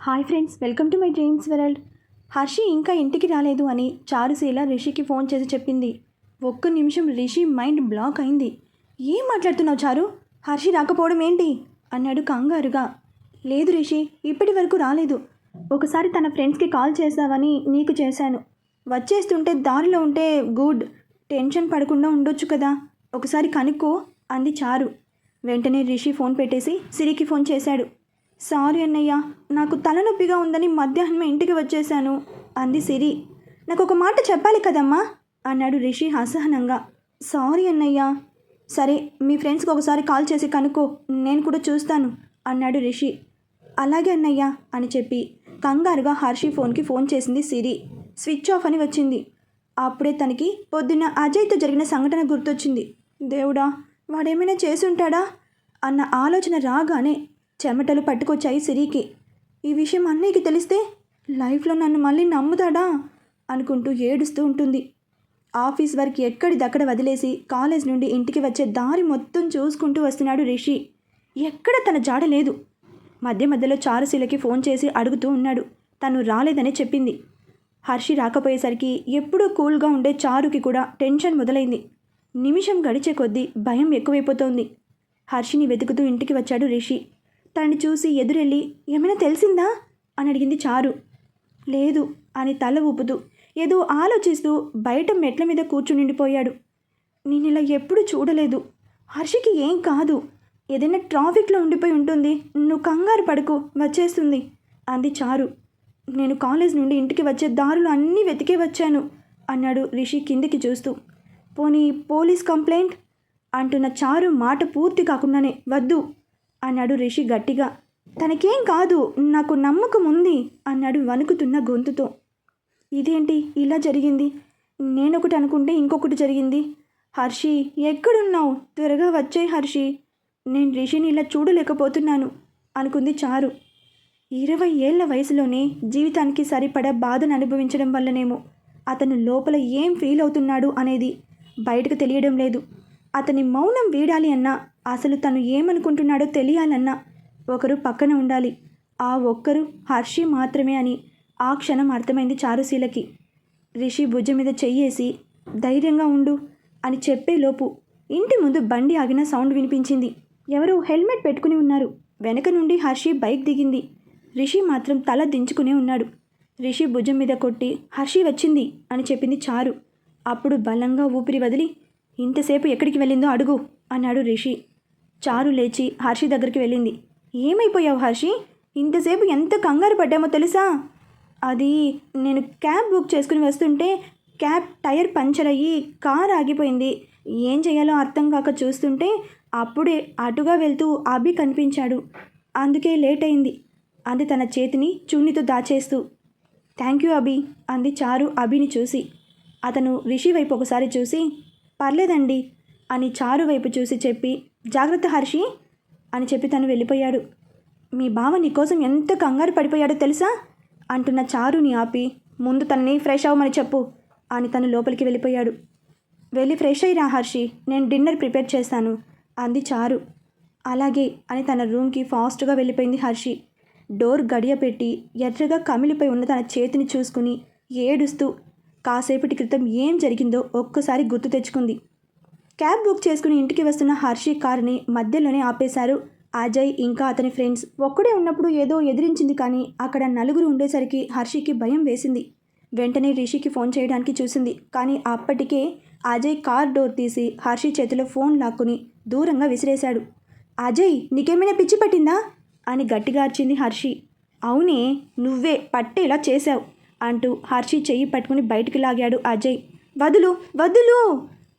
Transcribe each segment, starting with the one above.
Hi friends welcome to my dreams world. Harshi ఇంకా ఇంటికి రాలేదు అని చారుశీల రిషికి ఫోన్ చేసి చెప్పింది. ఒక్క నిమిషం రిషి మైండ్ బ్లాక్ అయింది. ఏం మాట్లాడుతున్నావు చారు? హర్షి రాకపోవడం ఏంటి? అన్నాడు కంగారుగా. లేదు రిషి ఇప్పటి వరకు రాలేదు. ఒకసారి తన ఫ్రెండ్స్కి కాల్ చేసావని నీకు చేశాను. వచ్చేస్తుంటే దారిలో ఉంటే గుడ్. టెన్షన్ పడకుండా ఉండొచ్చు కదా. ఒకసారి కనుక్కో అంది చారు. వెంటనే రిషి ఫోన్ పెట్టేసి సిరికి ఫోన్ చేశాడు. సారీ అన్నయ్య నాకు తలనొప్పిగా ఉందని మధ్యాహ్నం ఇంటికి వచ్చేశాను. అంది సిరి. నాకు ఒక మాట చెప్పాలి కదమ్మా అన్నాడు రిషి అసహనంగా. సారీ అన్నయ్య. సరే మీ ఫ్రెండ్స్కి ఒకసారి కాల్ చేసి కనుక్కో నేను కూడా చూస్తాను అన్నాడు రిషి. అలాగే అన్నయ్య అని చెప్పి కంగారుగా హర్షి ఫోన్కి ఫోన్ చేసింది సిరి. స్విచ్ ఆఫ్ అని వచ్చింది. అప్పుడే తనకి పొద్దున్న అజయ్తో జరిగిన సంఘటన గుర్తొచ్చింది. దేవుడా వాడేమైనా చేసి ఉంటాడా? అన్న ఆలోచన రాగానే చెమటలు పట్టుకొచ్చాయి సిరికి. ఈ విషయం అన్నయ్యకి తెలిస్తే లైఫ్లో నన్ను మళ్ళీ నమ్ముతాడా? అనుకుంటూ ఏడుస్తూ ఉంటుంది. ఆఫీస్ వర్క్ ఎక్కడిదక్కడ వదిలేసి కాలేజ్ నుండి ఇంటికి వచ్చే దారి మొత్తం చూసుకుంటూ వస్తున్నాడు రిషి. ఎక్కడ తన జాడ లేదు. మధ్య మధ్యలో చారుశీలకి ఫోన్ చేసి అడుగుతూ ఉన్నాడు. తను రాలేదని చెప్పింది. హర్షి రాకపోయేసరికి ఎప్పుడూ కూల్గా ఉండే చారుకి కూడా టెన్షన్ మొదలైంది. నిమిషం గడిచే కొద్దీ భయం ఎక్కువైపోతోంది. హర్షిని వెతుకుతూ ఇంటికి వచ్చాడు రిషి. తనని చూసి ఎదురెళ్ళి ఏమైనా తెలిసిందా? అని అడిగింది చారు. లేదు అని తల ఊపుతూ ఏదో ఆలోచిస్తూ బయట మెట్ల మీద కూర్చునిండిపోయాడు నేను ఇలా ఎప్పుడు చూడలేదు. హర్షికి ఏం కాదు. ఏదైనా ట్రాఫిక్లో ఉండిపోయి ఉంటుంది. నువ్వు కంగారు పడుకు. వచ్చేస్తుంది అంది చారు. నేను కాలేజ్ నుండి ఇంటికి వచ్చే దారులు అన్నీ వెతికే వచ్చాను అన్నాడు రిషి కిందికి చూస్తూ. పోనీ పోలీస్ కంప్లైంట్? అంటున్న చారు మాట పూర్తి కాకుండానే వద్దు. అన్నాడు రిషి గట్టిగా. తనకేం కాదు నాకు నమ్మకం ఉంది అన్నాడు వణుకుతున్న గొంతుతో. ఇదేంటి ఇలా జరిగింది? నేనొకటి అనుకుంటే ఇంకొకటి జరిగింది. హర్షి ఎక్కడున్నావు? త్వరగా వచ్చే హర్షి. నేను రిషిని ఇలా చూడలేకపోతున్నాను అనుకుంది చారు. ఇరవై ఏళ్ళ వయసులోనే జీవితానికి సరిపడా బాధను అనుభవించడం వల్లనేమో అతను లోపల ఏం ఫీల్ అవుతున్నాడు అనేది బయటకు తెలియడం లేదు. అతని మౌనం వీడాలి అన్నా అసలు తను ఏమనుకుంటున్నాడో తెలియాలన్నా ఒకరు పక్కన ఉండాలి. ఆ ఒక్కరు హర్షి మాత్రమే అని ఆ క్షణం అర్థమైంది చారుశీలకి. రిషి భుజం మీద చెయ్యేసి ధైర్యంగా ఉండు అని చెప్పేలోపు ఇంటి ముందు బండి ఆగిన సౌండ్ వినిపించింది. ఎవరో హెల్మెట్ పెట్టుకుని ఉన్నారు. వెనక నుండి హర్షి బైక్ దిగింది. రిషి మాత్రం తల దించుకునే ఉన్నాడు. రిషి భుజం మీద కొట్టి హర్షి వచ్చింది అని చెప్పింది చారు. అప్పుడు బలంగా ఊపిరి వదిలి ఇంతసేపు ఎక్కడికి వెళ్ళిందో అడుగు అన్నాడు రిషి. చారు లేచి హర్షి దగ్గరికి వెళ్ళింది. ఏమైపోయావు హర్షి? ఇంతసేపు ఎంత కంగారు పడ్డామో తెలుసా? అది నేను క్యాబ్ బుక్ చేసుకుని వస్తుంటే క్యాబ్ టైర్ పంచర్ అయ్యి కార్ ఆగిపోయింది. ఏం చేయాలో అర్థం కాక చూస్తుంటే అప్పుడే అటుగా వెళ్తూ అభి కనిపించాడు. అందుకే లేట్ అయింది. అంది తన చేతిని చున్నితో దాచేస్తూ. థ్యాంక్ యూ అభి అంది చారు అభిని చూసి. అతను రిషి వైపు ఒకసారి చూసి పర్లేదండి అని చారు వైపు చూసి చెప్పి జాగ్రత్త హర్షి అని చెప్పి తను వెళ్ళిపోయాడు. మీ బావ నీకోసం ఎంత కంగారు పడిపోయాడో తెలుసా? అంటున్న చారుని ఆపి ముందు తనని ఫ్రెష్ అవ్వమని చెప్పు అని తను లోపలికి వెళ్ళిపోయాడు. వెళ్ళి ఫ్రెష్ అయ్యిరా హర్షి నేను డిన్నర్ ప్రిపేర్ చేస్తాను అంది చారు. అలాగే అని తన రూమ్కి ఫాస్ట్గా వెళ్ళిపోయింది హర్షి. డోర్ గడియ పెట్టి ఎర్రగా కమిలిపోయి ఉన్న తన చేతిని చూసుకుని ఏడుస్తూ కాసేపటి క్రితం ఏం జరిగిందో ఒక్కసారి గుర్తు తెచ్చుకుంది. క్యాబ్ బుక్ చేసుకుని ఇంటికి వస్తున్న హర్షి కారుని మధ్యలోనే ఆపేశారు. అజయ్ ఇంకా అతని ఫ్రెండ్స్. ఒక్కడే ఉన్నప్పుడు ఏదో ఎదిరించింది కానీ అక్కడ నలుగురు ఉండేసరికి హర్షికి భయం వేసింది. వెంటనే రిషికి ఫోన్ చేయడానికి చూసింది. కానీ అప్పటికే అజయ్ కార్ డోర్ తీసి హర్షి చేతిలో ఫోన్ లాక్కుని దూరంగా విసిరేశాడు. అజయ్ నీకేమైనా పిచ్చి పట్టిందా? అని గట్టిగా అర్చింది హర్షి. అవునే నువ్వే పట్టేలా చేశావు అంటూ హర్షి చెయ్యి పట్టుకుని బయటికి లాగాడు అజయ్. వదులు వదులు!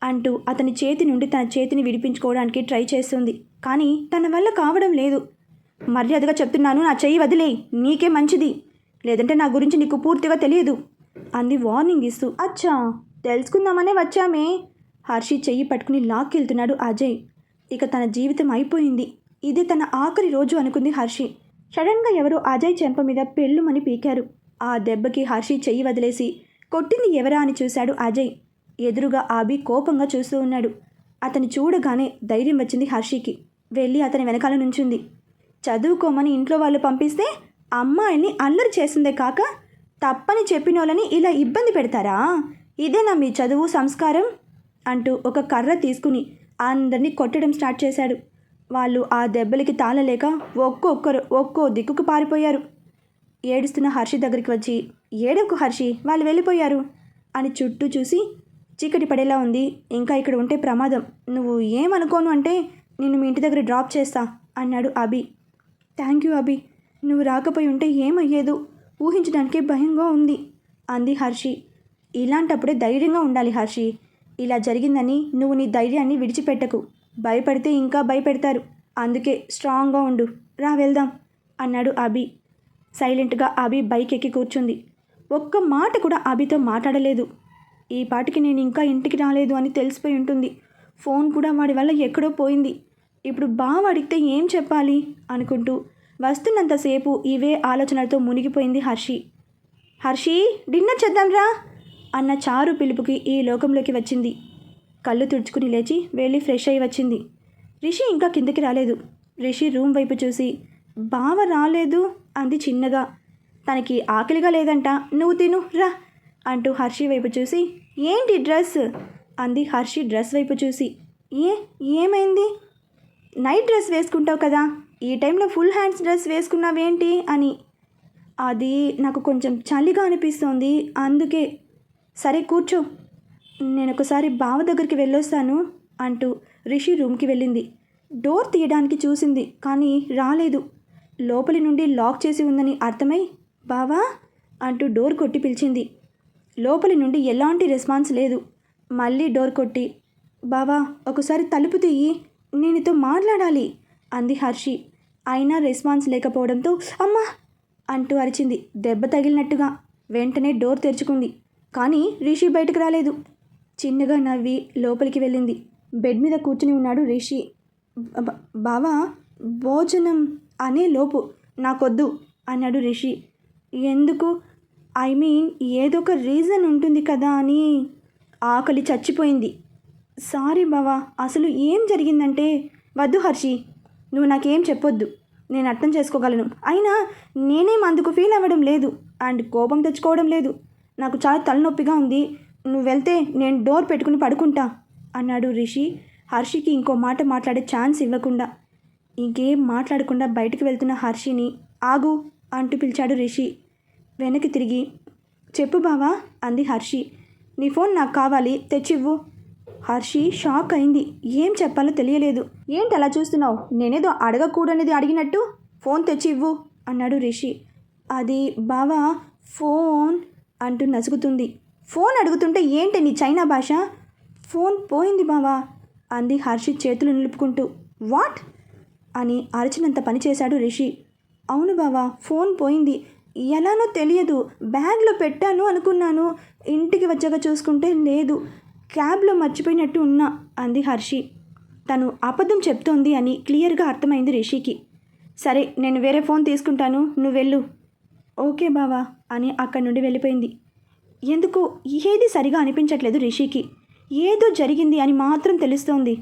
అంటూ అతని చేతి నుండి తన చేతిని విడిపించుకోవడానికి ట్రై చేస్తుంది. కానీ తన వల్ల కావడం లేదు. మర్యాదగా చెప్తున్నాను నా చెయ్యి వదిలే నీకే మంచిది. లేదంటే నా గురించి నీకు పూర్తిగా తెలియదు. అంది వార్నింగ్ ఇస్తూ. అచ్చా తెలుసుకుందామనే వచ్చామే. హర్షి చెయ్యి పట్టుకుని లాక్కెళ్తున్నాడు అజయ్. ఇక తన జీవితం అయిపోయింది. ఇది తన ఆఖరి రోజు అనుకుంది హర్షి. సడన్గా ఎవరో అజయ్ చెంప మీద పెళ్ళుమని పీకారు. ఆ దెబ్బకి హర్షి చెయ్యి వదిలేసి కొట్టింది ఎవరా అని చూశాడు అజయ్. ఎదురుగా ఆబి కోపంగా చూస్తూ ఉన్నాడు. అతని చూడగానే ధైర్యం వచ్చింది హర్షికి. వెళ్ళి అతని వెనకాల నుంచుంది. చదువుకోమని ఇంట్లో వాళ్ళు పంపిస్తే అమ్మాయిని అల్లరి చేసిందే కాక తప్పని చెప్పిన వాళ్ళని ఇలా ఇబ్బంది పెడతారా? ఇదేనా మీ చదువు సంస్కారం అంటూ ఒక కర్ర తీసుకుని అందరినీ కొట్టడం స్టార్ట్ చేశాడు. వాళ్ళు ఆ దెబ్బలకి తాళలేక ఒక్కొక్కరు ఒక్కో దిక్కుకు పారిపోయారు. ఏడుస్తున్న హర్షి దగ్గరికి వచ్చి ఏడవకు హర్షి వాళ్ళు వెళ్ళిపోయారు అని చుట్టూ చూసి చీకటి పడేలా ఉంది. ఇంకా ఇక్కడ ఉంటే ప్రమాదం. నువ్వు ఏమనుకోను అంటే నిన్ను మీ ఇంటి దగ్గర డ్రాప్ చేస్తా అన్నాడు అభి. థ్యాంక్ యూ అభి. నువ్వు రాకపోయి ఉంటే ఏమయ్యేదో? ఊహించడానికే భయంగా ఉంది అంది హర్షి. ఇలాంటప్పుడే ధైర్యంగా ఉండాలి హర్షి. ఇలా జరిగిందని నువ్వు నీ ధైర్యాన్ని విడిచిపెట్టకు. భయపడితే ఇంకా భయపెడతారు. అందుకే స్ట్రాంగ్గా ఉండు. రా వెళ్దాం అన్నాడు అభి. సైలెంట్గా అభి బైక్ ఎక్కి కూర్చుంది. ఒక్క మాట కూడా అభితో మాట్లాడలేదు. ఈ పాటికి నేను ఇంకా ఇంటికి రాలేదు అని తెలిసిపోయి ఉంటుంది. ఫోన్ కూడా వాడి వల్ల ఎక్కడో పోయింది. ఇప్పుడు బావ అడిగితే ఏం చెప్పాలి? అనుకుంటూ వస్తున్నంతసేపు ఇవే ఆలోచనలతో మునిగిపోయింది హర్షి. హర్షి డిన్నర్ చేద్దాంరా? అన్న చారు పిలుపుకి ఈ లోకంలోకి వచ్చింది. కళ్ళు తుడుచుకుని లేచి వెళ్ళి ఫ్రెష్ అయి వచ్చింది. రిషి ఇంకా కిందకి రాలేదు. రిషి రూమ్ వైపు చూసి బావ రాలేదు అంది చిన్నగా. తనకి ఆకలిగా లేదంట. నువ్వు తిను రా. అంటూ హర్షి వైపు చూసి ఏంటి డ్రెస్? అంది హర్షి డ్రెస్ వైపు చూసి ఏ ఏమైంది? నైట్ డ్రెస్ వేసుకుంటావు కదా ఈ టైంలో ఫుల్ హ్యాండ్స్ డ్రెస్ వేసుకున్నావేంటి? అని. అది నాకు కొంచెం చలిగా అనిపిస్తోంది అందుకే. సరే కూర్చో. నేను ఒకసారి బావ దగ్గరికి వెళ్ళొస్తాను అంటూ రిషి రూమ్కి వెళ్ళింది. డోర్ తీయడానికి చూసింది కానీ రాలేదు. లోపలి నుండి లాక్ చేసి ఉందని అర్థమై బావా? అంటూ డోర్ కొట్టి పిలిచింది. లోపలి నుండి ఎలాంటి రెస్పాన్స్ లేదు. మళ్ళీ డోర్ కొట్టి బావా ఒకసారి తలుపు తీయి నేనుతో మాట్లాడాలి అంది హర్షి. అయినా రెస్పాన్స్ లేకపోవడంతో అమ్మా అంటూ అరిచింది. దెబ్బ తగిలినట్టుగా వెంటనే డోర్ తెరుచుకుంది. కానీ రిషి బయటకు రాలేదు. చిన్నగా నవ్వి లోపలికి వెళ్ళింది. బెడ్ మీద కూర్చుని ఉన్నాడు రిషి. బావా భోజనం అనే లోపు నాకొద్దు అన్నాడు రిషి. ఎందుకు? ఐ మీన్ ఏదో ఒక రీజన్ ఉంటుంది కదా అని ఆకలి చచ్చిపోయింది. సారీ బావా అసలు ఏం జరిగిందంటే? వద్దు హర్షి నువ్వు నాకేం చెప్పొద్దు. నేను అర్థం చేసుకోగలను. అయినా నేనేం అందుకు ఫీల్ అవ్వడం లేదు అండ్ కోపం తెచ్చుకోవడం లేదు. నాకు చాలా తలనొప్పిగా ఉంది. నువ్వు వెళ్తే నేను డోర్ పెట్టుకుని పడుకుంటా అన్నాడు రిషి. హర్షికి ఇంకో మాట మాట్లాడే ఛాన్స్ ఇవ్వకుండా. ఇంకేం మాట్లాడకుండా బయటకు వెళ్తున్న హర్షిని ఆగు అంటూ పిలిచాడు రిషి. వెనక్కి తిరిగి చెప్పు బావా అంది హర్షి. నీ ఫోన్ నాకు కావాలి తెచ్చివ్వు. హర్షి షాక్ అయింది. ఏం చెప్పాలో తెలియలేదు. ఏంటి అలా చూస్తున్నావు? నేనేదో అడగకూడనిది అడిగినట్టు ఫోన్ తెచ్చివ్వు అన్నాడు రిషి. అది బావా ఫోన్ అంటూ నసుగుతుంది. ఫోన్ అడుగుతుంటే ఏంటి నీ చైనా భాష? ఫోన్ పోయింది బావా అంది హర్షి చేతులు నిలుపుకుంటూ. వాట్? అని అరిచినంత పని చేశాడు రిషి. అవును బావా ఫోన్ పోయింది. ఎలానో తెలియదు. బ్యాగ్లో పెట్టాను అనుకున్నాను. ఇంటికి వచ్చాక చూసుకుంటే లేదు. క్యాబ్లో మర్చిపోయినట్టు ఉన్నా అంది హర్షి. తను అబద్ధం చెప్తోంది అని క్లియర్గా అర్థమైంది రిషికి. సరే నేను వేరే ఫోన్ తీసుకుంటాను. నువ్వు వెళ్ళు. ఓకే బావా అని అక్కడి నుండి వెళ్ళిపోయింది. ఎందుకో? ఏది సరిగా అనిపించట్లేదు రిషికి. ఏదో జరిగింది అని మాత్రం తెలుస్తోంది.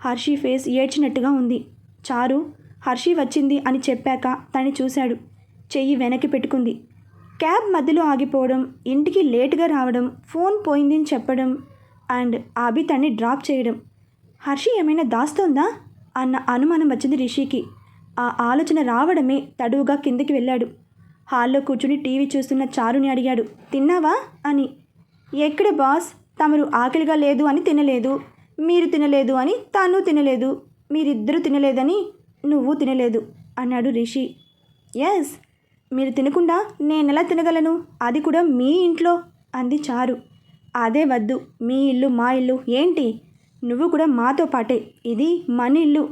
హర్షి ఫేస్ ఏడ్చినట్టుగా ఉంది. చారు హర్షి వచ్చింది అని చెప్పాక తను చూశాడు. చెయ్యి వెనక్కి పెట్టుకుంది. క్యాబ్ మధ్యలో ఆగిపోవడం ఇంటికి లేటుగా రావడం ఫోన్ పోయిందని చెప్పడం అండ్ అభి తన్ని డ్రాప్ చేయడం. హర్షి ఏమైనా దాస్తోందా? అన్న అనుమానం వచ్చింది రిషికి. ఆ ఆలోచన రావడమే తడువుగా కిందికి వెళ్ళాడు. హాల్లో కూర్చుని టీవీ చూస్తున్న చారుని అడిగాడు. తిన్నావా? అని. ఎక్కడ బాస్? తమరు ఆకలిగా లేదు అని తినలేదు. మీరు తినలేదు అని తాను తినలేదు. మీరిద్దరూ తినలేదని నువ్వు తినలేదు అన్నాడు రిషి. ఎస్ మీరు తినకుండా నేనెలా తినగలను? అది కూడా మీ ఇంట్లో? అంది చారు. అదే వద్దు. మీ ఇల్లు మా ఇల్లు ఏంటి? నువ్వు కూడా మాతో పాటే. ఇది మన ఇల్లు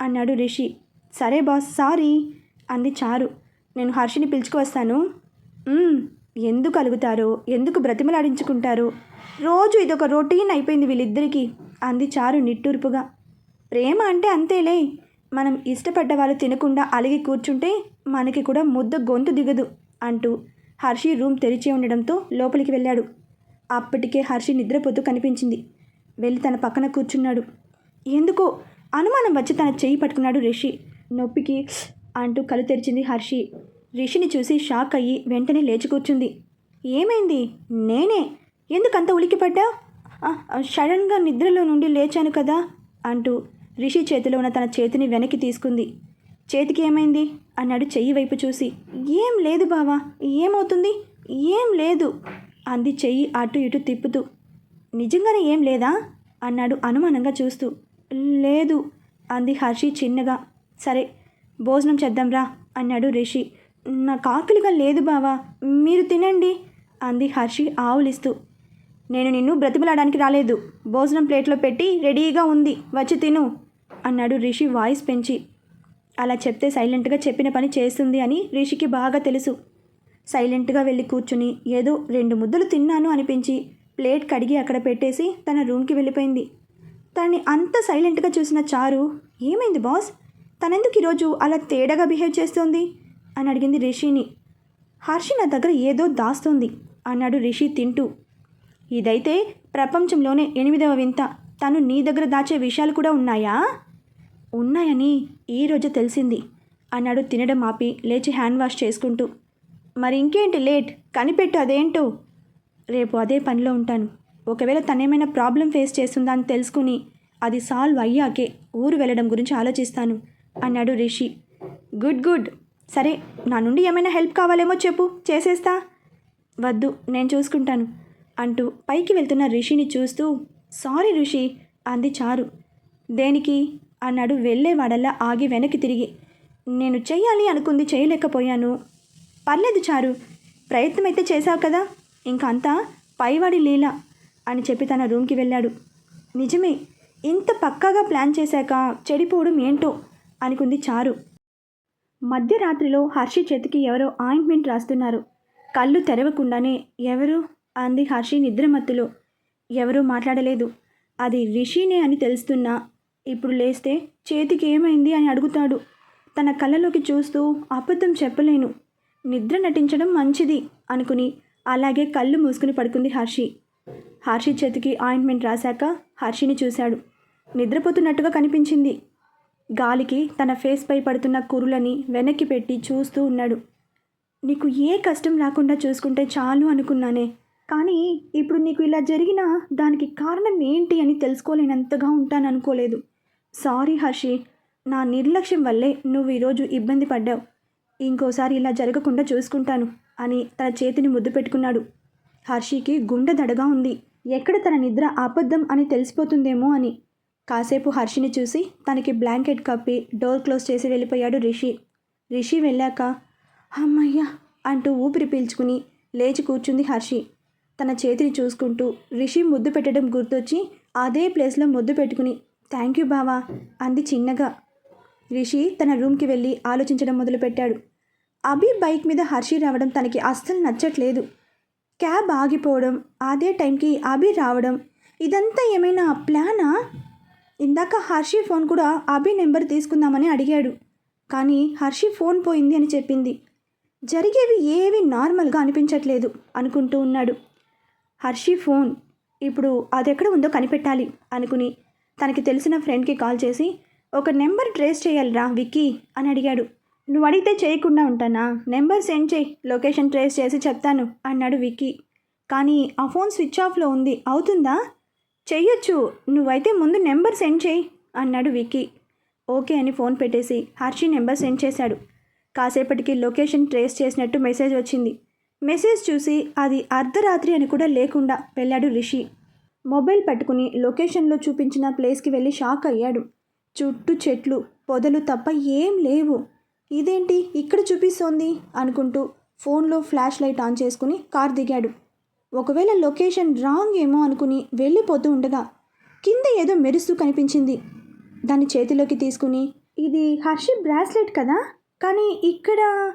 అన్నాడు రిషి. సరే బాస్ సారీ అంది చారు. నేను హర్షిని పిలుచుకువస్తాను వస్తాను. ఎందుకు అలుగుతారో? ఎందుకు బ్రతిమలాడించుకుంటారో? రోజు ఇదొక రొటీన్ అయిపోయింది వీళ్ళిద్దరికీ అంది చారు నిట్టూర్పుగా. ప్రేమ అంటే అంతేలే. మనం ఇష్టపడ్డ వాళ్ళు తినకుండా అలిగి కూర్చుంటే మనకి కూడా ముద్ద గొంతు దిగదు అంటూ హర్షి రూమ్ తెరిచి ఉండడంతో లోపలికి వెళ్ళాడు. అప్పటికే హర్షి నిద్రపోతూ కనిపించింది. వెళ్ళి తన పక్కన కూర్చున్నాడు. ఎందుకో అనుమానం వచ్చి తన చెయ్యి పట్టుకున్నాడు రిషి. నొప్పికి అంటూ కళ్ళు తెరిచింది హర్షి. రిషిని చూసి షాక్ అయ్యి వెంటనే లేచి కూర్చుంది. ఏమైంది? నేనే? ఎందుకంత ఉలికిపడ్డా సడన్గా నిద్రలో నుండి లేచాను కదా అంటూ రిషి చేతిలో ఉన్న తన చేతిని వెనక్కి తీసుకుంది. చేతికి ఏమైంది అన్నాడు చెయ్యి వైపు చూసి. ఏం లేదు బావా ఏమవుతుంది? ఏం లేదు అంది చెయ్యి అటు ఇటు తిప్పుతూ. నిజంగానే ఏం లేదా? అన్నాడు అనుమానంగా చూస్తూ. లేదు అంది హర్షి చిన్నగా. సరే భోజనం చేద్దాంరా అన్నాడు రిషి. నాకు ఆకలిగా లేదు బావా మీరు తినండి అంది హర్షి ఆవులిస్తూ. నేను నిన్ను బ్రతిమలాడానికి రాలేదు భోజనం ప్లేట్లో పెట్టి రెడీగా ఉంది వచ్చి తిను అన్నాడు రిషి వాయిస్ పెంచి. అలా చెప్తే సైలెంట్గా చెప్పిన పని చేస్తుంది అని రిషికి బాగా తెలుసు. సైలెంట్గా వెళ్ళి కూర్చుని ఏదో రెండు ముద్దలు తిన్నాను అనిపించి ప్లేట్ కడిగి అక్కడ పెట్టేసి తన రూమ్కి వెళ్ళిపోయింది. తనని అంత సైలెంట్గా చూసిన చారు ఏమైంది బాస్? తనెందుకు ఈరోజు అలా తేడాగా బిహేవ్ చేస్తోంది? అని అడిగింది రిషిని. హర్షి నా దగ్గర ఏదో దాస్తోంది అన్నాడు రిషి తింటూ. ఇదైతే ప్రపంచంలోనే ఎనిమిదవ వింత. తను నీ దగ్గర దాచే విషయాలు కూడా ఉన్నాయా? ఉన్నాయని ఈరోజు తెలిసింది అన్నాడు తినడం ఆపి లేచి హ్యాండ్ వాష్ చేసుకుంటూ. మరి ఇంకేంటి లేట్? కనిపెట్టు అదేంటో? రేపు అదే పనిలో ఉంటాను. ఒకవేళ తనేమైనా ప్రాబ్లం ఫేస్ చేస్తుందా అని తెలుసుకుని అది సాల్వ్ అయ్యాకే ఊరు వెళ్ళడం గురించి ఆలోచిస్తాను అన్నాడు రిషి. Good good. సరే నా నుండి ఏమైనా హెల్ప్ కావాలేమో చెప్పు చేసేస్తా. వద్దు నేను చూసుకుంటాను అంటూ పైకి వెళ్తున్న రిషిని చూస్తూ సారీ రిషి అంది చారు. దేనికి? అన్నాడు. వెళ్ళేవాడల్లా ఆగి వెనక్కి తిరిగి. నేను చెయ్యాలి అనుకుంది. చేయలేకపోయాను పర్లేదు చారు. ప్రయత్నం అయితే చేశావు కదా. ఇంకా అంతా పైవాడి లీల అని చెప్పి తన రూమ్కి వెళ్ళాడు. నిజమే. ఇంత పక్కాగా ప్లాన్ చేశాక చెడిపోవడం ఏంటో అనుకుంది చారు. మధ్యరాత్రిలో హర్షి చేతికి ఎవరో ఆయింట్మెంట్ రాస్తున్నారు. కళ్ళు తెరవకుండానే ఎవరు? అంది హర్షి నిద్రమత్తులో. ఎవరూ మాట్లాడలేదు. అది రిషినే అని తెలుస్తున్నా ఇప్పుడు లేస్తే చేతికి ఏమైంది అని అడుగుతాడు. తన కళ్ళలోకి చూస్తూ అబద్ధం చెప్పలేను. నిద్ర నటించడం మంచిది అనుకుని అలాగే కళ్ళు మూసుకుని పడుకుంది హర్షి. హర్షి చేతికి ఆయింట్మెంట్ రాశాక హర్షిని చూశాడు. నిద్రపోతున్నట్టుగా కనిపించింది. గాలికి తన ఫేస్పై పడుతున్న కురులని వెనక్కి పెట్టి చూస్తూ ఉన్నాడు. నీకు ఏ కష్టం రాకుండా చూసుకుంటే చాలు అనుకున్నానే. కానీ ఇప్పుడు నీకు ఇలా జరిగినా దానికి కారణం ఏంటి అని తెలుసుకోలేనంతగా ఉంటాననుకోలేదు సారీ హర్షి నా నిర్లక్ష్యం వల్లే నువ్వు ఈరోజు ఇబ్బంది పడ్డావు. ఇంకోసారి ఇలా జరగకుండా చూసుకుంటాను అని తన చేతిని ముద్దు పెట్టుకున్నాడు. హర్షికి గుండె దడగా ఉంది. ఎక్కడ తన నిద్ర అబద్ధం అని తెలిసిపోతుందేమో అని. కాసేపు హర్షిని చూసి తనకి బ్లాంకెట్ కప్పి డోర్ క్లోజ్ చేసి వెళ్ళిపోయాడు రిషి. రిషి వెళ్ళాక అమ్మయ్యా అంటూ ఊపిరి పీల్చుకుని లేచి కూర్చుంది హర్షి. తన చేతిని చూసుకుంటూ రిషి ముద్దు పెట్టడం గుర్తొచ్చి అదే ప్లేస్లో ముద్దు పెట్టుకుని థ్యాంక్ యూ బావా అంది చిన్నగా. రిషి తన రూమ్కి వెళ్ళి ఆలోచించడం మొదలుపెట్టాడు. అభి బైక్ మీద హర్షి రావడం తనకి అస్సలు నచ్చట్లేదు. క్యాబ్ ఆగిపోవడం అదే టైంకి అభి రావడం ఇదంతా ఏమైనా ప్లానా? ఇందాక హర్షి ఫోన్ కూడా అభి నెంబర్ తీసుకుందామని అడిగాడు. కానీ హర్షి ఫోన్ పోయింది అని చెప్పింది. జరిగేవి ఏవి నార్మల్గా అనిపించట్లేదు అనుకుంటూ ఉన్నాడు. హర్షి ఫోన్. ఇప్పుడు అది ఎక్కడ ఉందో కనిపెట్టాలి అనుకుని తనకి తెలిసిన ఫ్రెండ్కి కాల్ చేసి ఒక నెంబర్ ట్రేస్ చేయాలిరా విక్కీ అని అడిగాడు. నువ్వు అడిగితే చేయకుండా ఉంటానా? నెంబర్ సెండ్ చేయి లొకేషన్ ట్రేస్ చేసి చెప్తాను అన్నాడు విక్కీ. కానీ ఆ ఫోన్ స్విచ్ ఆఫ్లో ఉంది అవుతుందా? చెయ్యొచ్చు నువ్వైతే ముందు నెంబర్ సెండ్ చేయి అన్నాడు విక్కీ. ఓకే అని ఫోన్ పెట్టేసి హర్షి నెంబర్ సెండ్ చేశాడు. కాసేపటికి లొకేషన్ ట్రేస్ చేసినట్టు మెసేజ్ వచ్చింది. మెసేజ్ చూసి అది అర్ధరాత్రి అని కూడా లేకుండా వెళ్ళాడు రిషి. మొబైల్ పట్టుకుని లొకేషన్లో చూపించిన ప్లేస్కి వెళ్ళి షాక్ అయ్యాడు. చుట్టూ చెట్లు పొదలు తప్ప ఏం లేవు. ఇదేంటి ఇక్కడ చూపిస్తోంది? అనుకుంటూ ఫోన్లో ఫ్లాష్ లైట్ ఆన్ చేసుకుని కార్ దిగాడు. ఒకవేళ లొకేషన్ రాంగ్ ఏమో అనుకుని వెళ్ళిపోతూ ఉండగా కింద ఏదో మెరుస్తూ కనిపించింది. దాన్ని చేతిలోకి తీసుకుని ఇది హర్షి బ్రాస్లెట్ కదా? కానీ ఇక్కడ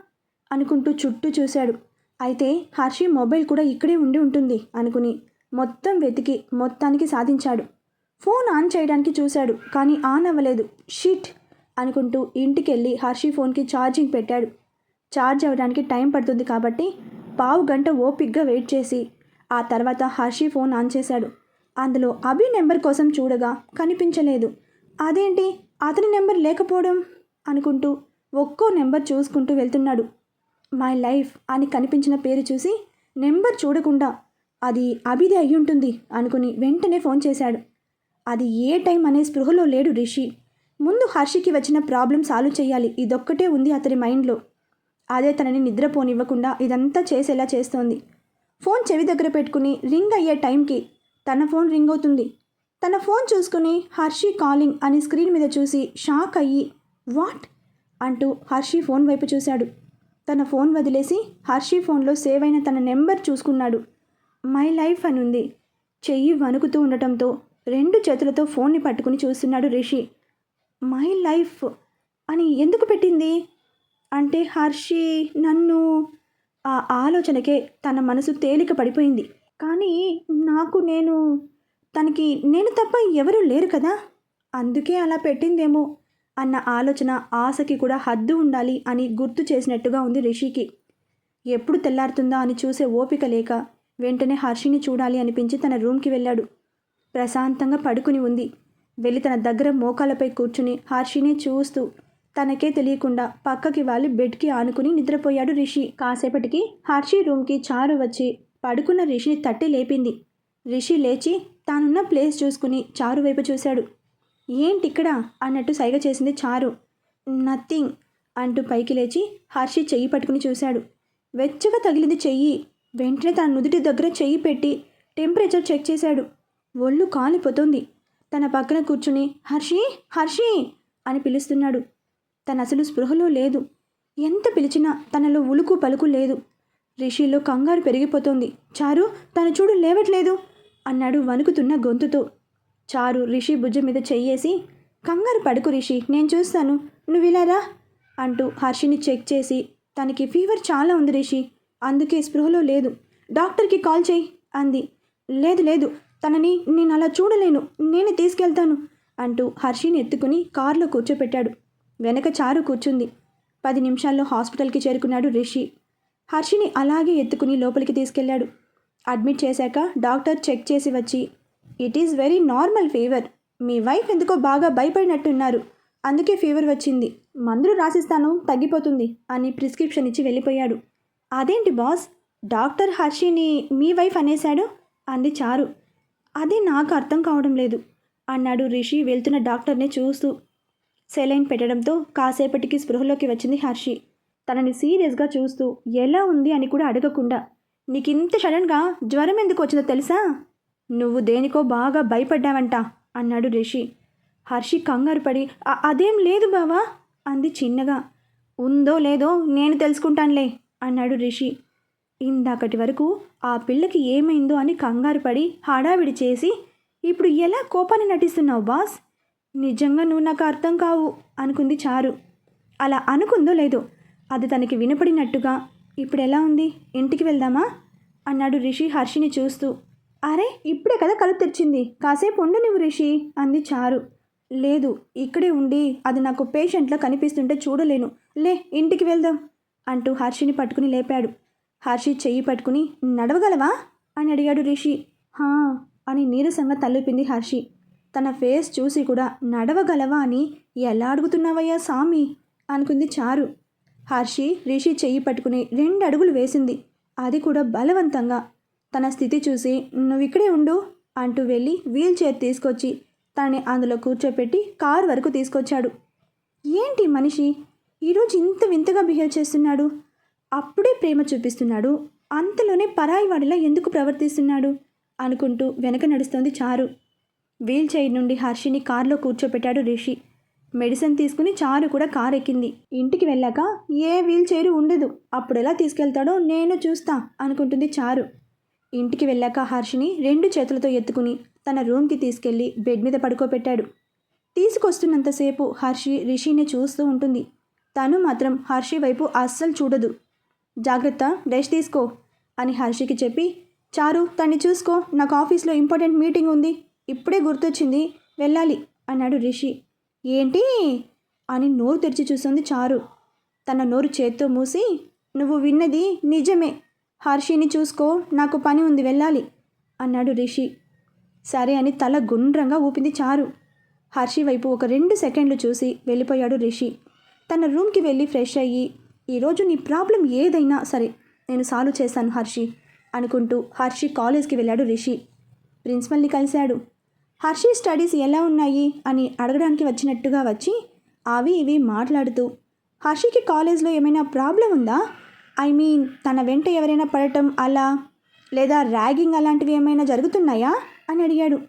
అనుకుంటూ చుట్టూ చూశాడు. అయితే హర్షి మొబైల్ కూడా ఇక్కడే ఉండి ఉంటుంది అనుకుని మొత్తం వెతికి మొత్తానికి సాధించాడు. ఫోన్ ఆన్ చేయడానికి చూశాడు కానీ ఆన్ అవ్వలేదు. షిట్! అనుకుంటూ ఇంటికెళ్ళి హర్షి ఫోన్కి ఛార్జింగ్ పెట్టాడు. ఛార్జ్ అవ్వడానికి టైం పడుతుంది కాబట్టి పావు గంట ఓపిక్గా వెయిట్ చేసి ఆ తర్వాత హర్షి ఫోన్ ఆన్ చేశాడు. అందులో అభి నెంబర్ కోసం చూడగా కనిపించలేదు. అదేంటి? అతని నెంబర్ లేకపోవడం? అనుకుంటూ ఒక్కో నెంబర్ చూసుకుంటూ వెళ్తున్నాడు. మై లైఫ్ అని కనిపించిన పేరు చూసి నెంబర్ చూడకుండా అది అభిది అయ్యుంటుంది అనుకుని వెంటనే ఫోన్ చేశాడు. అది ఏ టైం అనే స్పృహలో లేడు రిషి. ముందు హర్షికి వచ్చిన ప్రాబ్లం సాల్వ్ చేయాలి. ఇదొక్కటే ఉంది అతని మైండ్లో. అదే తనని నిద్రపోనివ్వకుండా ఇదంతా చేసేలా చేస్తోంది. ఫోన్ చెవి దగ్గర పెట్టుకుని రింగ్ అయ్యే టైంకి తన ఫోన్ రింగ్ అవుతుంది. తన ఫోన్ చూసుకుని హర్షి కాలింగ్ అని స్క్రీన్ మీద చూసి షాక్ అయ్యి వాట్? అంటూ హర్షి ఫోన్ వైపు చూశాడు. తన ఫోన్ వదిలేసి హర్షి ఫోన్లో సేవ్ అయిన తన నెంబర్ చూసుకున్నాడు. మై లైఫ్ అని ఉంది. చెయ్యి వణుకుతూ ఉండటంతో రెండు చేతులతో ఫోన్ని పట్టుకుని చూస్తున్నాడు రిషి. మై లైఫ్ అని ఎందుకు పెట్టింది? అంటే హర్షి నన్ను ఆ ఆలోచనకే తన మనసు తేలిక పడిపోయింది. కానీ నాకు నేను తనకి నేను తప్ప ఎవరూ లేరు కదా? అందుకే అలా పెట్టిందేమో. అన్న ఆలోచన ఆశకి కూడా హద్దు ఉండాలి అని గుర్తు చేసినట్టుగా ఉంది రిషికి. ఎప్పుడు తెల్లారుతుందా అని చూసే ఓపిక లేక వెంటనే హర్షిని చూడాలి అనిపించి తన రూమ్కి వెళ్ళాడు. ప్రశాంతంగా పడుకుని ఉంది. వెళ్ళి తన దగ్గర మోకాలపై కూర్చుని హర్షిని చూస్తూ తనకే తెలియకుండా పక్కకి వాలి బెడ్కి ఆనుకుని నిద్రపోయాడు రిషి. కాసేపటికి హర్షి రూమ్కి చారు వచ్చి పడుకున్న రిషిని తట్టి లేపింది. రిషి లేచి తానున్న ప్లేస్ చూసుకుని చారు వైపు చూశాడు. ఏంటి ఇక్కడ అన్నట్టు సైగ చేసింది చారు. నథింగ్ అంటూ పైకి లేచి హర్షి చెయ్యి పట్టుకుని చూశాడు. వెచ్చగా తగిలింది చెయ్యి. వెంటనే తన నుదుటి దగ్గర చెయ్యి పెట్టి టెంపరేచర్ చెక్ చేశాడు. ఒళ్ళు కాలిపోతుంది. తన పక్కన కూర్చుని హర్షి హర్షి! అని పిలుస్తున్నాడు. తన అసలు స్పృహలో లేదు. ఎంత పిలిచినా తనలో ఉలుకు పలుకు లేదు. రిషిలో కంగారు పెరిగిపోతోంది. చారు తను చూడు లేవట్లేదు! అన్నాడు వణుకుతున్న గొంతుతో. చారు రిషి భుజం మీద చెయ్యేసి కంగారు పడుకు రిషి నేను చూస్తాను. నువ్వు ఇలా రా అంటూ హర్షిని చెక్ చేసి తనకి ఫీవర్ చాలా ఉంది రిషి అందుకే స్పృహలో లేదు. డాక్టర్కి కాల్ చేయి అంది. లేదు లేదు తనని నేను అలా చూడలేను. నేనే తీసుకెళ్తాను అంటూ హర్షిని ఎత్తుకుని కారులో కూర్చోపెట్టాడు. వెనక చారు కూర్చుంది. పది నిమిషాల్లో హాస్పిటల్కి చేరుకున్నాడు రిషి. హర్షిని అలాగే ఎత్తుకుని లోపలికి తీసుకెళ్ళాడు అడ్మిట్ చేశాక డాక్టర్ చెక్ చేసి వచ్చి it is very normal fever me wife ఎందుకో బాగా భయపడినట్టున్నారు. అందుకే ఫీవర్ వచ్చింది. మందులు రాసిస్తాను తగ్గిపోతుంది అని ప్రిస్క్రిప్షన్ ఇచ్చి వెళ్ళిపోయాడు. అదేంటి బాస్ డాక్టర్ హర్షిని మీ వైఫ్ అనేశాడు? అంది చారు. అది నాకు అర్థం కావడం లేదు అన్నాడు రిషి వెళ్తున్న డాక్టర్ని చూస్తూ. సెలైన్ పెట్టడంతో కాసేపటికి స్పృహలోకి వచ్చింది హర్షి. తనని సీరియస్గా చూస్తూ ఎలా ఉంది అని కూడా అడగకుండా. నీకు ఇంత సడన్గా జ్వరం ఎందుకు వచ్చిందో తెలుసా? నువ్వు దేనికో బాగా భయపడ్డావంట అన్నాడు రిషి. హర్షి కంగారు పడి అదేం లేదు బావా అంది చిన్నగా. ఉందో లేదో నేను తెలుసుకుంటానులే అన్నాడు రిషి. ఇందాకటి వరకు ఆ పిల్లకి ఏమైందో అని కంగారు పడి హడావిడి చేసి ఇప్పుడు ఎలా కోపాన్ని నటిస్తున్నావు బాస్? నిజంగా నువ్వు నాకు అర్థం కావు అనుకుంది చారు. అలా అనుకుందో లేదో అది తనకి వినపడినట్టుగా ఇప్పుడు ఎలా ఉంది? ఇంటికి వెళ్దామా? అన్నాడు రిషి హర్షిని చూస్తూ. అరే ఇప్పుడే కదా కళ్ళు తెరిచింది. కాసేపు ఉండు నువ్వు రిషి అంది చారు. లేదు ఇక్కడే ఉండి అది నాకు పేషెంట్లో కనిపిస్తుంటే చూడలేను. లే ఇంటికి వెళ్దాం అంటూ హర్షిని పట్టుకుని లేపాడు. హర్షి చెయ్యి పట్టుకుని నడవగలవా? అని అడిగాడు రిషి. హా అని నీరసంగా తల్లిపింది హర్షి. తన ఫేస్ చూసి కూడా నడవగలవా అని ఎలా అడుగుతున్నావయ్యా సామి? అనుకుంది చారు. హర్షి రిషి చెయ్యి పట్టుకుని రెండు అడుగులు వేసింది. అది కూడా బలవంతంగా. తన స్థితి చూసి నువ్వు ఇక్కడే ఉండు అంటూ వెళ్ళి వీల్ చైర్ తీసుకొచ్చి తనని అందులో కూర్చోపెట్టి కారు వరకు తీసుకొచ్చాడు. ఏంటి ఈ మనిషి ఈరోజు ఇంత వింతగా బిహేవ్ చేస్తున్నాడు? అప్పుడే ప్రేమ చూపిస్తున్నాడు? అంతలోనే పరాయి వాడిలా ఎందుకు ప్రవర్తిస్తున్నాడు? అనుకుంటూ వెనక నడుస్తోంది చారు. వీల్ చైర్ నుండి హర్షిని కారులో కూర్చోపెట్టాడు రిషి. మెడిసిన్ తీసుకుని చారు కూడా కారు ఎక్కింది ఇంటికి వెళ్ళాక ఏ వీల్ చైరు ఉండదు. అప్పుడు ఎలా తీసుకెళ్తాడో నేను చూస్తా అనుకుంటుంది చారు. ఇంటికి వెళ్ళాక హర్షిని రెండు చేతులతో ఎత్తుకుని తన రూమ్కి తీసుకెళ్ళి బెడ్ మీద పడుకోబెట్టాడు. తీసుకొస్తున్నంతసేపు హర్షి రిషిని చూస్తూ ఉంటుంది. తను మాత్రం హర్షి వైపు అస్సలు చూడదు. జాగ్రత్త రెస్ట్ తీసుకో అని హర్షికి చెప్పి చారు తన్ని చూసుకో. నాకు ఆఫీస్లో ఇంపార్టెంట్ మీటింగ్ ఉంది. ఇప్పుడే గుర్తొచ్చింది. వెళ్ళాలి అన్నాడు రిషి. ఏంటి? అని నోరు తెరిచి చూస్తుంది చారు. తన నోరు చేత్తో మూసి నువ్వు విన్నది నిజమే. హర్షిని చూసుకో నాకు పని ఉంది వెళ్ళాలి అన్నాడు రిషి. సరే అని తల గుండ్రంగా ఊపింది చారు. హర్షి వైపు ఒక రెండు సెకండ్లు చూసి వెళ్ళిపోయాడు రిషి. తన రూమ్కి వెళ్ళి ఫ్రెష్ అయ్యి ఈరోజు నీ ప్రాబ్లం ఏదైనా సరే నేను సాల్వ్ చేస్తాను హర్షి అనుకుంటూ హర్షి కాలేజ్కి వెళ్ళాడు రిషి. ప్రిన్సిపల్ని కలిశాడు. హర్షి స్టడీస్ ఎలా ఉన్నాయి? అని అడగడానికి వచ్చినట్టుగా వచ్చి అవి ఇవి మాట్లాడుతూ హర్షికి కాలేజ్లో ఏమైనా ప్రాబ్లం ఉందా? ఐ మీన్ తన వెంట ఎవరైనా పడటం అలా లేదా ర్యాగింగ్ అలాంటివి ఏమైనా జరుగుతున్నాయా? అని అడిగాడు.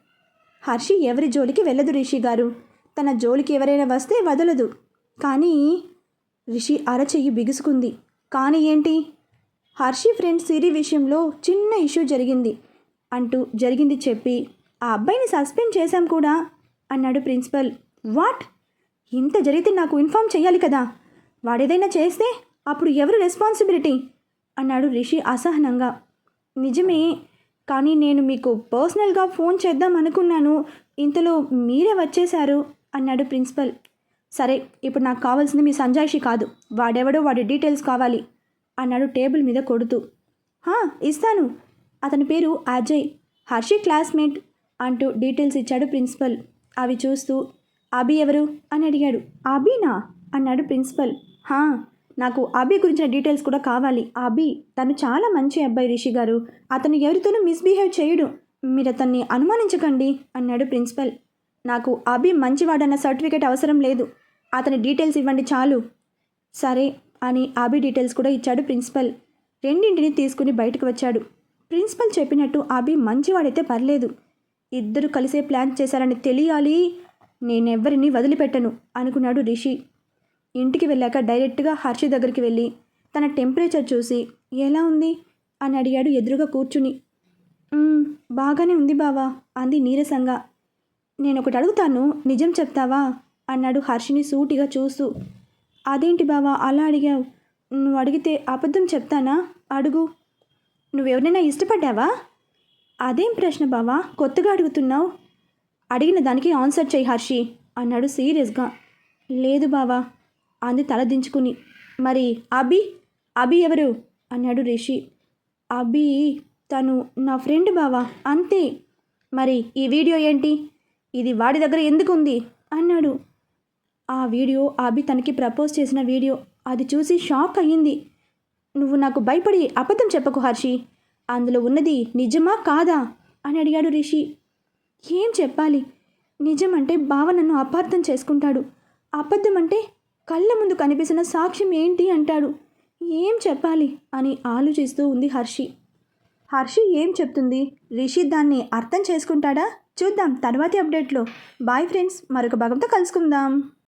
హర్షి ఎవరి జోలికి వెళ్ళదు రిషి గారు. తన జోలికి ఎవరైనా వస్తే వదలదు. కానీ రిషి అరచెయ్యి బిగుసుకుంది. కానీ ఏంటి? హర్షి ఫ్రెండ్ సిరి విషయంలో చిన్న ఇష్యూ జరిగింది. అంటూ జరిగింది చెప్పి ఆ అబ్బాయిని సస్పెండ్ చేశాం కూడా? అన్నాడు ప్రిన్సిపల్. వాట్? ఇంత జరిగితే నాకు ఇన్ఫామ్ చేయాలి కదా? వాడేదైనా చేస్తే అప్పుడు ఎవరు రెస్పాన్సిబిలిటీ అన్నాడు రిషి అసహనంగా. నిజమే కానీ నేను మీకు పర్సనల్గా ఫోన్ చేద్దాం అనుకున్నాను. ఇంతలో మీరే వచ్చేశారు అన్నాడు ప్రిన్సిపల్. సరే ఇప్పుడు నాకు కావాల్సింది మీ సంజాయిషి కాదు. వాడెవడో వాడి డీటెయిల్స్ కావాలి అన్నాడు టేబుల్ మీద కొడుతూ. "హా, ఇస్తాను. అతని పేరు అజయ్ హర్షి క్లాస్మేట్ అంటూ డీటెయిల్స్ ఇచ్చాడు ప్రిన్సిపల్. అవి చూస్తూ అభి ఎవరు? అని అడిగాడు. అభినా? అన్నాడు ప్రిన్సిపల్. హా నాకు అభి గురించిన డీటెయిల్స్ కూడా కావాలి. అభి తను చాలా మంచి అబ్బాయి రిషి గారు. అతను ఎవరితోనూ మిస్బిహేవ్ చేయడు. మీరు అతన్ని అనుమానించకండి అన్నాడు ప్రిన్సిపల్. నాకు అభి మంచివాడన్న సర్టిఫికేట్ అవసరం లేదు. అతని డీటెయిల్స్ ఇవ్వండి చాలు. సరే అని అభి డీటెయిల్స్ కూడా ఇచ్చాడు ప్రిన్సిపల్. రెండింటిని తీసుకుని బయటకు వచ్చాడు. ప్రిన్సిపల్ చెప్పినట్టు అభి మంచివాడైతే పర్లేదు. ఇద్దరు కలిసే ప్లాన్ చేశారని తెలియాలి. నేనెవ్వరిని వదిలిపెట్టను అనుకున్నాడు రిషి. ఇంటికి వెళ్ళాక డైరెక్ట్గా హర్షి దగ్గరికి వెళ్ళి తన టెంపరేచర్ చూసి ఎలా ఉంది? అని అడిగాడు ఎదురుగా కూర్చుని. బాగానే ఉంది బావా అంది నీరసంగా. నేను ఒకటి అడుగుతాను నిజం చెప్తావా? అన్నాడు హర్షిని సూటిగా చూస్తూ. అదేంటి బావా అలా అడిగావు? నువ్వు అడిగితే అబద్ధం చెప్తానా? అడుగు. నువ్వెవరైనా ఇష్టపడ్డావా? అదేం ప్రశ్న బావా కొత్తగా అడుగుతున్నావు. అడిగిన దానికి ఆన్సర్ చేయి హర్షి అన్నాడు సీరియస్గా. లేదు బావా అంది తల దించుకుని మరి అభి అభి ఎవరు? అన్నాడు రిషి. అభి తను నా ఫ్రెండ్ బావా అంతే. మరి ఈ వీడియో ఏంటి? ఇది వాడి దగ్గర ఎందుకు ఉంది అన్నాడు. ఆ వీడియో అభి తనకి ప్రపోజ్ చేసిన వీడియో అది చూసి షాక్ అయ్యింది. నువ్వు నాకు భయపడి అబద్ధం చెప్పకు హర్షి. అందులో ఉన్నది నిజమా కాదా? అని అడిగాడు రిషి. ఏం చెప్పాలి? నిజం అంటే బావ నన్ను అపార్థం చేసుకుంటాడు. అబద్ధం అంటే కళ్ళ ముందు కనిపిస్తున్న సాక్ష్యం ఏంటి అంటాడు. ఏం చెప్పాలి? అని ఆలోచిస్తూ ఉంది హర్షి. హర్షి ఏం చెప్తుంది? రిషి దాన్ని అర్థం చేసుకుంటాడా? చూద్దాం తర్వాతి అప్డేట్లో. బాయ్ ఫ్రెండ్స్ మరొక భాగంతో కలుసుకుందాం.